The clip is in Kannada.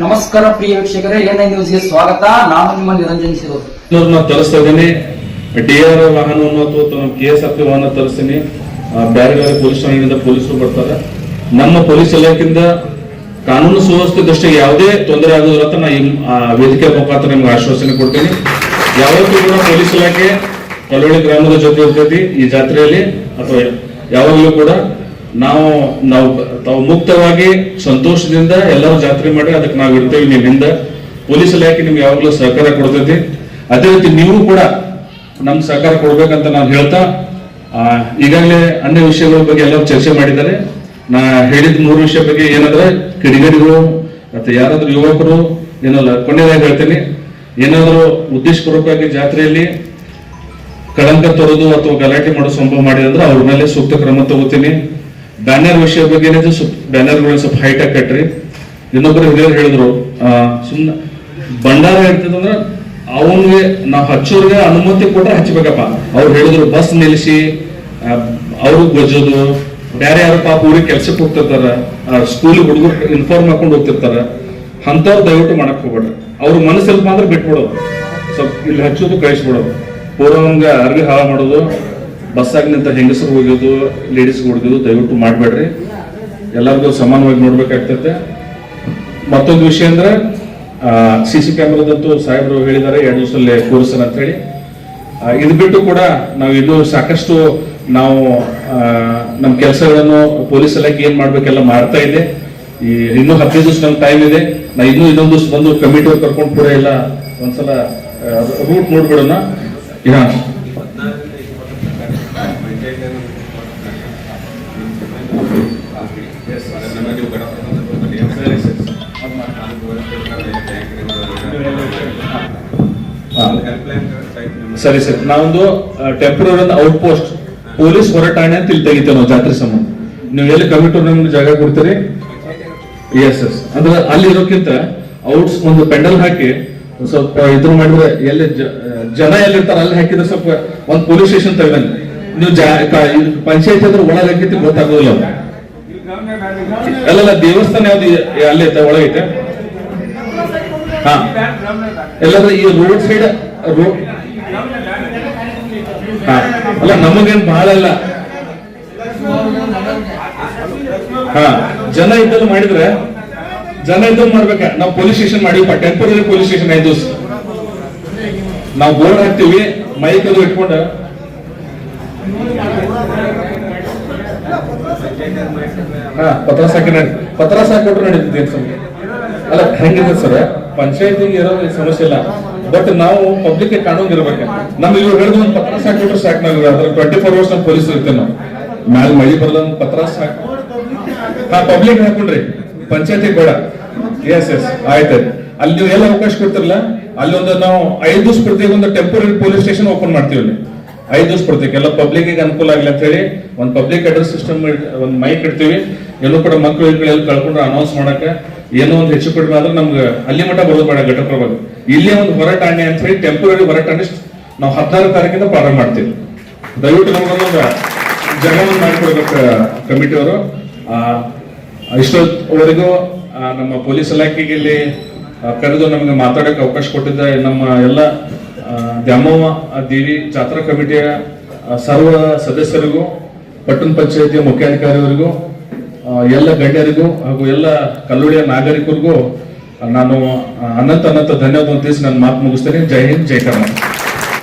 ನಮಸ್ಕಾರ ಪ್ರಿಯ ವೀಕ್ಷಕರೇ, ಎನ್ ಐ ನ್ಯೂಸ್ಗೆ ಸ್ವಾಗತ. ನಾನು ನಿಮ್ಮ ನಿರಂಜನ್ ಸಿರೋದು ನಾವು ತರಿಸ್ತಾ ಇದ್ದೀನಿ. ಡಿ ಆರ್ ವಾಹನವನ್ನು ಅಥವಾ ನಮ್ಮ ಕೆ ಎಸ್ ಆರ್ ಪಿ ವಾಹನ ತರಿಸ್ತೀನಿ. ಬೇರೆ ಬೇರೆ ಪೊಲೀಸ್ ಠಾಣೆಯಿಂದ ಪೊಲೀಸರು ಬರ್ತಾರೆ. ನಮ್ಮ ಪೊಲೀಸ್ ಇಲಾಖೆಯಿಂದ ಕಾನೂನು ಸುವ್ಯವಸ್ಥೆ ದೃಷ್ಟಿಗೆ ಯಾವುದೇ ತೊಂದರೆ ಆಗೋದ್ರ ಅಂತ ನಾ ಈ ವೇದಿಕೆ ಮುಖಾಂತರ ನಿಮ್ಗೆ ಆಶ್ವಾಸನೆ ಕೊಡ್ತೀನಿ. ಯಾವತ್ತೂ ಕೂಡ ಪೊಲೀಸ್ ಇಲಾಖೆ, ಕಲ್ಲೋಳಿ ಗ್ರಾಮದ ಜೊತೆ ಇರ್ತೈತಿ. ಈ ಜಾತ್ರೆಯಲ್ಲಿ ಅಥವಾ ಯಾವಾಗಲೂ ಕೂಡ ನಾವು ನಾವು ತಾವು ಮುಕ್ತವಾಗಿ, ಸಂತೋಷದಿಂದ ಎಲ್ಲರೂ ಜಾತ್ರೆ ಮಾಡಿ ಅದಕ್ಕೆ ನಾವು ಇರ್ತೇವೆ. ನಿಮ್ಮಿಂದ ಪೊಲೀಸ್ ಇಲಾಖೆ ನಿಮ್ಗೆ ಯಾವಾಗಲೂ ಸಹಕಾರ ಕೊಡ್ತೈತಿ. ಅದೇ ರೀತಿ ನೀವು ಕೂಡ ನಮ್ಗೆ ಸಹಕಾರ ಕೊಡ್ಬೇಕಂತ ನಾನು ಹೇಳ್ತಾ ಈಗಾಗಲೇ ಅನ್ಯ ವಿಷಯಗಳ ಬಗ್ಗೆ ಎಲ್ಲರೂ ಚರ್ಚೆ ಮಾಡಿದ್ದಾರೆ. ನಾ ಹೇಳಿದ ಮೂರು ವಿಷಯ ಬಗ್ಗೆ ಏನಂದ್ರೆ, ಕಿಡಿಗೇಡಿಗಳು ಮತ್ತೆ ಯಾರಾದ್ರೂ ಯುವಕರು ಏನಲ್ಲ ಕೊನೆಯದಾಗಿ ಹೇಳ್ತೀನಿ. ಏನಾದರೂ ಉದ್ದೇಶಪೂರ್ವಕವಾಗಿ ಜಾತ್ರೆಯಲ್ಲಿ ಕಳಂಕ ತರೋದು ಅಥವಾ ಗಲಾಟೆ ಮಾಡೋ ಸಂಭವ ಮಾಡಿದ್ರೆ ಅವ್ರ ಮೇಲೆ ಸೂಕ್ತ ಕ್ರಮ ತಗೋತೀನಿ. ಬ್ಯಾನರ್ ವಿಷಯ ಬಗ್ಗೆ ಏನಿದೆ, ಸ್ವಲ್ಪ ಬ್ಯಾನರ್ಗಳನ್ನ ಸ್ವಲ್ಪ ಹೈಟ್ ಆಗಿ ಕಟ್ರಿ. ಇನ್ನೊಬ್ಬರು ಹಿರಿಯರು ಹೇಳಿದ್ರು ಸುಮ್ಮನೆ ಭಂಡಾರ ಇರ್ತದಂದ್ರ ಅವನಿಗೆ ನಾವು ಹಚ್ಚೋರ್ಗೆ ಅನುಮತಿ ಕೊಟ್ರೆ ಹಚ್ಚಬೇಕಪ್ಪ ಅವ್ರು ಹೇಳಿದ್ರು, ಬಸ್ ನಿಲ್ಲಿಸಿ ಅವರು ಗೊಜ್ಜೋದು ಬೇರೆ ಯಾರು ಪಾಪ ಊರಿಗೆ ಕೆಲ್ಸಕ್ಕೆ ಹೋಗ್ತಿರ್ತಾರ ಸ್ಕೂಲ್ ಹುಡುಗರು ಇನ್ಫಾರ್ಮ್ ಹಾಕೊಂಡು ಹೋಗ್ತಿರ್ತಾರ. ಅಂತವ್ರು ದಯವಿಟ್ಟು ಮಾಡಕ್ ಹೋಗ್ಬೇಡ್ರಿ. ಅವ್ರ ಮನಸ್ಸಲ್ಪ ಅಂದ್ರೆ ಬಿಟ್ಬಿಡೋದು ಸ್ವಲ್ಪ ಇಲ್ಲಿ ಹಚ್ಚೋದು ಕಳಿಸ್ಬಿಡೋದು ಪೂರ್ವಂಗ ಅರ್ವಿ ಹಾಳು ಮಾಡೋದು ಬಸ್ಸಾಗಿ ನಿಂತ ಹೆಂಗಸರು ಹೋಗೋದು ಲೇಡೀಸ್ ಹೋಗೋದು ದಯವಿಟ್ಟು ಮಾಡಬೇಡ್ರಿ. ಎಲ್ಲರಿಗೂ ಸಮಾನವಾಗಿ ನೋಡ್ಬೇಕಾಗ್ತೈತೆ. ಮತ್ತೊಂದು ವಿಷಯ ಅಂದ್ರೆ ಸಿ ಸಿ ಕ್ಯಾಮ್ರಾದಂತೂ ಸಾಹೇಬರು ಹೇಳಿದ್ದಾರೆ, ಎರಡು ದಿವಸದಲ್ಲಿ ಕೂರಿಸನ್ ಅಂತ ಹೇಳಿ. ಇದು ಬಿಟ್ಟು ಕೂಡ ನಾವು ಇನ್ನೂ ಸಾಕಷ್ಟು ನಾವು ನಮ್ಮ ಕೆಲಸಗಳನ್ನು ಪೊಲೀಸ್ ಇಲಾಖೆ ಏನ್ ಮಾಡ್ಬೇಕೆಲ್ಲ ಮಾಡ್ತಾ ಇದೆ. ಈ ಇನ್ನೂ ಹದಿನೈದು ದಿವಸ ನಮ್ಗೆ ಟೈಮ್ ಇದೆ. ನಾ ಇನ್ನೂ ಇನ್ನೊಂದು ದಿವಸ ಬಂದು ಕಮಿಟಿ ಕರ್ಕೊಂಡು ಕೂಡ ಎಲ್ಲ ಒಂದ್ಸಲ ರೂಟ್ ನೋಡ್ಬಿಡೋಣ. ಸರಿ ಸರ್. ನಾವೊಂದು ಟೆಂಪ್ರರಿ ಒಂದು ಔಟ್ ಪೋಸ್ಟ್ ಪೊಲೀಸ್ ಹೊರಟಾಣೆ ಅಂತ ಇಲ್ಲಿ ತೆಗಿತೇವೆ ನಾವು ಜಾತ್ರೆ ಸಂಬಂಧ. ನೀವು ಎಲ್ಲಿ ಕಮಿಟಿ ನಮ್ಗೆ ಜಾಗ ಕೊಡ್ತೀರಿ? ಎಸ್ ಎಸ್ ಅಂದ್ರೆ ಅಲ್ಲಿ ಇರೋಕ್ಕಿಂತ ಔಟ್ಸ್ ಒಂದು ಪೆಂಡಲ್ ಹಾಕಿ ಸ್ವಲ್ಪ ಇದ್ರ ಮಾಡಿದ್ರೆ ಎಲ್ಲಿ ಜನ ಎಲ್ಲಿರ್ತಾರ ಅಲ್ಲಿ ಹಾಕಿದ್ರೆ ಸ್ವಲ್ಪ ಒಂದು ಪೊಲೀಸ್ ಸ್ಟೇಷನ್ ತೆಗ್ದಂಗೆ ನೀವು ಪಂಚಾಯತ್ ಅಂದ್ರೆ ಒಳಗೆ ಹಾಕಿತ್ತು ಗೊತ್ತಾಗೋದಿಲ್ಲ. ಅಲ್ಲ ಅಲ್ಲಲ್ಲ ದೇವಸ್ಥಾನ ಯಾವ್ದು ಅಲ್ಲಿ ಐತೆ ಒಳಗೈತೆ. ಎಲ್ಲಾದ್ರೆ ಈ ರೋಡ್ ಸೈಡ್ ರೋಡ್ ಅಲ್ಲ, ನಮಗೇನ್ ಬಹಳ ಅಲ್ಲ ಹಾ. ಜನ ಇದ್ದಲ್ಲಿ ಮಾಡಿದ್ರೆ, ಜನ ಇದ್ದಲ್ಲಿ ಮಾಡ್ಬೇಕ. ನಾವು ಪೊಲೀಸ್ ಸ್ಟೇಷನ್ ಮಾಡಿವಪ್ಪ ಟೆಂಪರರಿ ಪೊಲೀಸ್ ಸ್ಟೇಷನ್ ಐದು ದಿವಸ. ನಾವು ಬೋರ್ಡ್ ಹಾಕ್ತಿವಿ ಮೈಕ್ ಅದು ಇಟ್ಕೊಂಡು. ಹಾ, ಪತ್ರ ಸಾಕಿ ನಡಿ ಪತ್ರ ಸಾಕಿ ನಡೀತದೆ ಸರ್? ಅಲ್ಲ, ಹೆಂಗಿದೆ ಸರ್? ಪಂಚಾಯತಿಗೆ ಇರೋ ಸಮಸ್ಯೆ ಇಲ್ಲ. ಬಟ್ ನಾವು ಪಬ್ಲಿಕ್ ಕಾಣೋಂಗಿರ್ಬೇಕು ನಮ್ಗೆ ಇವ್ರು ಹೇಳಿದ ಒಂದು ಪತ್ರ ಸಾಕೊಟ್ರು ಸಾಕು ನಾವು ಅದ್ರ ಟ್ವೆಂಟಿ ಫೋರ್ ಅವರ್ಸ್ ನಾವು ಪೊಲೀಸ್ ಇರ್ತೇವೆ ನಾವು. ಮ್ಯಾಲ ಮಳಿ ಬರಲ್ಲ ಪತ್ರ ಸಾಕು. ಹಾ ಪಬ್ಲಿಕ್ ಹಾಕೊಂಡ್ರಿ. ಪಂಚಾಯತಿ ಬೇಡ. ಎಸ್ ಎಸ್ ಆಯ್ತು ಅಲ್ಲಿ ನೀವು ಎಲ್ಲ ಅವಕಾಶ ಕೊಡ್ತಿರಲ್ಲ ಅಲ್ಲಿ ಒಂದು ನಾವು ಐದು ದಿವಸ ಪ್ರತ್ಯೇಕ ಒಂದು ಟೆಂಪರರಿ ಪೊಲೀಸ್ ಸ್ಟೇಷನ್ ಓಪನ್ ಮಾಡ್ತೀವಿ ಅಲ್ಲಿ. ಐದು ದಿವಸ ಎಲ್ಲ ಪಬ್ಲಿಕ್ ಅನುಕೂಲ ಆಗಲಿ ಅಂತ ಹೇಳಿ ಒಂದು ಪಬ್ಲಿಕ್ ಅಡ್ರೆಸ್ ಸಿಸ್ಟಮ್ ಒಂದು ಮೈಕ್ ಇಡ್ತೀವಿ. ಎಲ್ಲೂ ಕೂಡ ಮಕ್ಕಳು ಎಲ್ಲ ಕಳ್ಕೊಂಡ್ರೆ ಅನೌನ್ಸ್ ಮಾಡಕ್ಕೆ ಏನೋ ಒಂದು ಹೆಚ್ಚು ಕಡಿಮೆ ಆದ್ರೆ ನಮ್ಗೆ ಅಲ್ಲಿ ಮಟ್ಟ ಬರೋದು ಬೇಡ ಘಟಪ್ರಭಾಗ ಇಲ್ಲೇ ಒಂದು ಹೊರಟಾಣೆ ಅಂತ ಹೇಳಿ ಟೆಂಪರರಿ ಹೊರಟಾಣೆ ನಾವು ಹದಿನಾರು ತಾರೀಕಿಂದ ಪ್ರಾರಂಭ ಮಾಡ್ತೀವಿ. ದಯವಿಟ್ಟು ನಮಗೊಂದು ಜಗವನ್ನು ಮಾಡಿಕೊಡ್ಬೇಕು ಕಮಿಟಿಯವರು ಇಷ್ಟೊತ್ತವರೆಗೂ ನಮ್ಮ ಪೊಲೀಸ್ ಇಲಾಖೆಗೆ ಇಲ್ಲಿ ಕರೆದು ನಮಗೆ ಮಾತಾಡೋಕೆ ಅವಕಾಶ ಕೊಟ್ಟಿದ್ದ ನಮ್ಮ ಎಲ್ಲ ದ್ಯಾಮವ್ವ ದೇವಿ ಜಾತ್ರಾ ಕಮಿಟಿಯ ಸರ್ವ ಸದಸ್ಯರಿಗೂ, ಪಟ್ಟಣ ಪಂಚಾಯತಿಯ ಮುಖ್ಯಾಧಿಕಾರಿಯವರಿಗೂ ಎಲ್ಲ ಗಣ್ಯರಿಗೂ ಹಾಗೂ ಎಲ್ಲ ಕಲ್ಲುಳಿಯ ನಾಗರಿಕರಿಗೂ ನಾನು ಅನಂತ ಅನಂತ ಧನ್ಯವಾದ ತಿಳಿಸಿ ನನ್ನ ಮಾತು ಮುಗಿಸ್ತೇನೆ. ಜೈ ಹಿಂದ್, ಜೈ ಕರ್ನಾಟಕ.